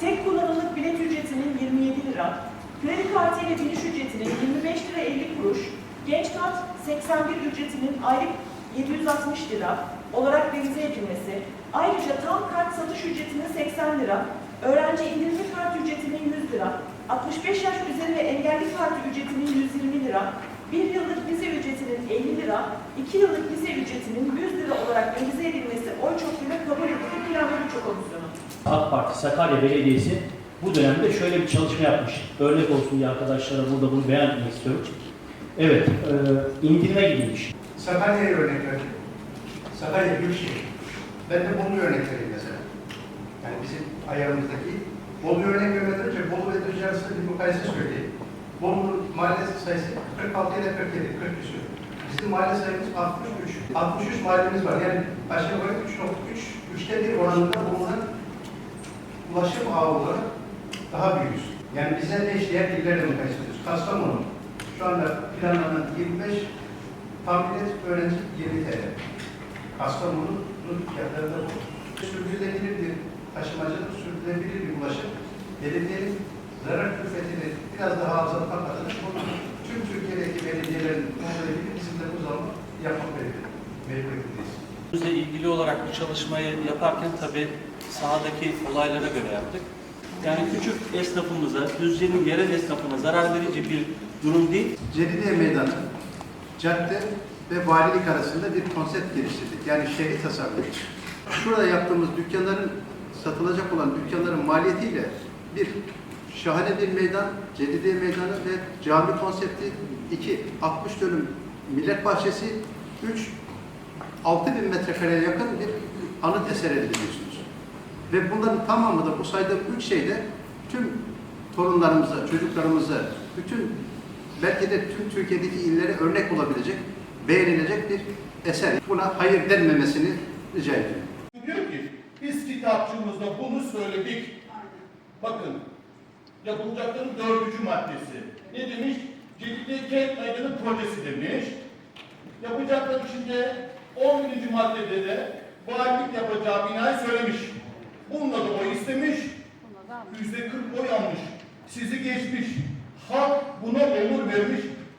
tek kullanımlık bilet ücretinin 27 lira, kredi kartı ile biniş ücretinin 25 lira 50 kuruş, genç kart 81 ücretinin aylık 760 lira olarak revize edilmesi, ayrıca tam kart satış ücretinin 80 lira, öğrenci indirimli kart ücretinin 100 lira, 65 yaş üzeri ve engelli kartı ücretinin 120 lira, 1 yıllık vize ücretinin 50 lira, 2 yıllık vize ücretinin 100 lira olarak revize edilmesi oy çokluğuyla kabul edildi Plan ve Bütçe Komisyonu. AK Parti Sakarya Belediyesi bu dönemde şöyle bir çalışma yapmış. Örnek olsun diye arkadaşlara burada bunu beyan etmek istiyorum. Evet, e, indirime gidilmiş. Sakarya'ya örnek verdim. Sakarya Büyükşehir. Ben de Bolu'yu örnek vereyim mesela. Yani bizim ayarımızdaki. Bolu'yu örnek vermeden önce Bolu ve Düzce arasında bir mukayese söyleyeyim. Bolu'nun mahalle sayısı 46 ile 47, 40 küsur. Bizim mahalle sayımız 63. 63 mahallemiz var. Yani aşağı yukarı 3.3, üçte bir oranında bulunan ulaşım ağı daha büyüğüz. Yani bize de diğer illerle mukayese ediyoruz. Kastamonu şu anda planlanan 25 tahmin et öğrenci 20 TL. Kastamonu'nun fiyatları da bu. Sürdürülebilir bir taşımacılık, sürdürülebilir bir ulaşım. Belediyenin zarar külfetini biraz daha azaltmak adına bunu tüm Türkiye'deki belediyelerin kontrolü bizim de bu zaman yapmak mecburiyetindeyiz. Bizle ilgili olarak bu çalışmayı yaparken tabii sahadaki olaylara göre yaptık. Yani küçük esnafımıza, Düzce'nin yerel esnafına zarar verici bir durum değil. Celidiye Meydanı, cadde ve valilik arasında bir konsept geliştirdik. Yani şehri tasarladık. Şurada yaptığımız dükkanların, satılacak olan dükkanların maliyetiyle bir şahane bir meydan, Celidiye Meydanı ve cami konsepti, iki 60 dönüm millet bahçesi, üç 6000 metrekareye yakın bir anıt eser elde ediyorsunuz. Ve bunların tamamı da bu saydığım üç şeyde tüm torunlarımıza, çocuklarımıza, bütün belki de tüm Türkiye'deki illere örnek olabilecek, beğenilecek bir eser. Buna hayır denmemesini rica ediyorum. Diyor ki biz kitapçığımızda bunu söyledik. Bakın yapılacakların dördüncü maddesi. Ne demiş? Ciddi kent meydanı projesi demiş. Yapacaklar içinde 11. maddede de valilik yapacağı binayı söylemiş. Bununla da o istemiş. Yüzde 40 oy almış. Sizi geçmiş. Halk buna onur vermiş.